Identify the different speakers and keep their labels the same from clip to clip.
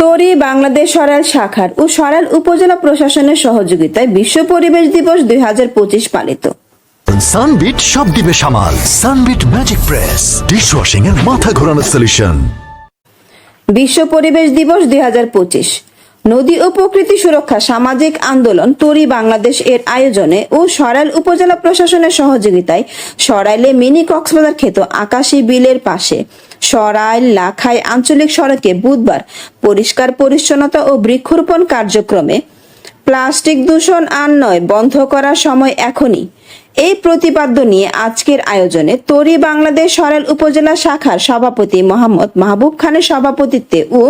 Speaker 1: তরি বাংলাদেশ সরাইল শাখার ও সরাইল উপজেলা প্রশাসনের সহযোগিতায় বিশ্ব পরিবেশ দিবস দুই পালিত।
Speaker 2: সানবিট সব দিবে সামাল। Sunbit magic press. ডিশওয়াশিং এর মাথা ঘোরানো সলিউশন
Speaker 1: বিশ্ব পরিবেশ দিবস দুই হাজার পঁচিশ। নদী ও প্রকৃতি সুরক্ষা সামাজিক আন্দোলন তরি বাংলাদেশ এর আয়োজনে ও সরাইল উপজেলা প্রশাসনের সহযোগিতায় সরাইলে মিনি কক্সবাজার ক্ষেত আকাশী বিলের পাশে সরাইল, লাখাই আঞ্চলিক সড়কে বুধবার পরিষ্কার পরিচ্ছন্নতা ও বৃক্ষরোপণ কার্যক্রমে প্লাস্টিক দূষণ আর নয় বন্ধ করার সময় এখনই। এই প্রতিপাদ্য নিয়ে আজকের আয়োজনে তরি বাংলাদেশ সরাইল উপজেলা শাখার সভাপতি মোহাম্মদ মাহবুব খানের সভাপতিত্বে ও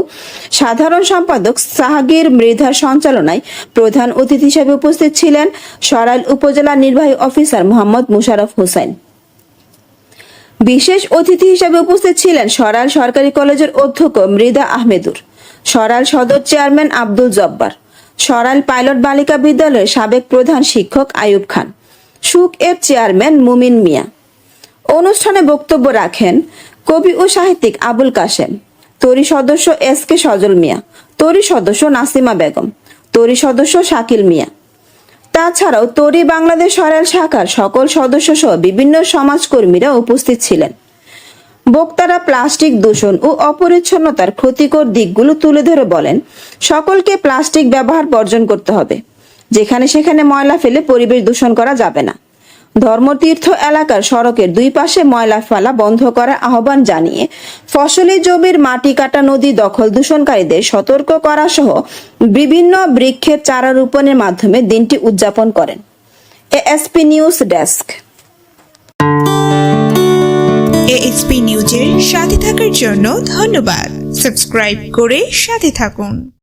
Speaker 1: সাধারণ সম্পাদক সাহাগীর মৃধার সঞ্চালনায় প্রধান অতিথি হিসেবে উপস্থিত ছিলেন সরাইল উপজেলা নির্বাহী অফিসার মোহাম্মদ মুশারফ হোসেন। বিশেষ অতিথি হিসেবে উপস্থিত ছিলেন সরাইল সরকারি কলেজের অধ্যক্ষ মৃদা আহমেদুর সরাইল সদর চেয়ারম্যান আব্দুল জব্বার সরাইল পাইলট বালিকা বিদ্যালয়ের সাবেক প্রধান শিক্ষক আয়ুব খান সুক এর চেয়ারম্যান মুমিন মিয়া। অনুষ্ঠানে বক্তব্য রাখেন কবি ও সাহিত্যিক আবুল কাশেম, তরি সদস্য এস কে সজল মিয়া, তরি সদস্য নাসিমা বেগম, তরি সদস্য শাকিল মিয়া তাছাড়াও তরি বাংলাদেশ সরাইল শাখার সকল সদস্য সহ বিভিন্ন সমাজকর্মীরা উপস্থিত ছিলেন। বক্তারা প্লাস্টিক দূষণ ও অপরিচ্ছন্নতার ক্ষতিকর দিকগুলো তুলে ধরে বলেন, সকলকে প্লাস্টিক ব্যবহার বর্জন করতে হবে। যেখানে সেখানে ময়লা ফেলে পরিবেশ দূষণ করা যাবে না। ধর্মতীর্থ এলাকার সড়কের দুই পাশে ময়লা ফেলা বন্ধ করার আহ্বান জানিয়ে ফসলি জমির মাটি কাটা নদী দখল দূষণকারীদের সতর্ক করা সহ বিভিন্ন বৃক্ষের চারা রোপণের মাধ্যমে দিনটি উদযাপন করেন। ASP news desk.
Speaker 3: এএসপি নিউজের সাথে থাকার জন্য ধন্যবাদ। সাবস্ক্রাইব করে সাথে থাকুন।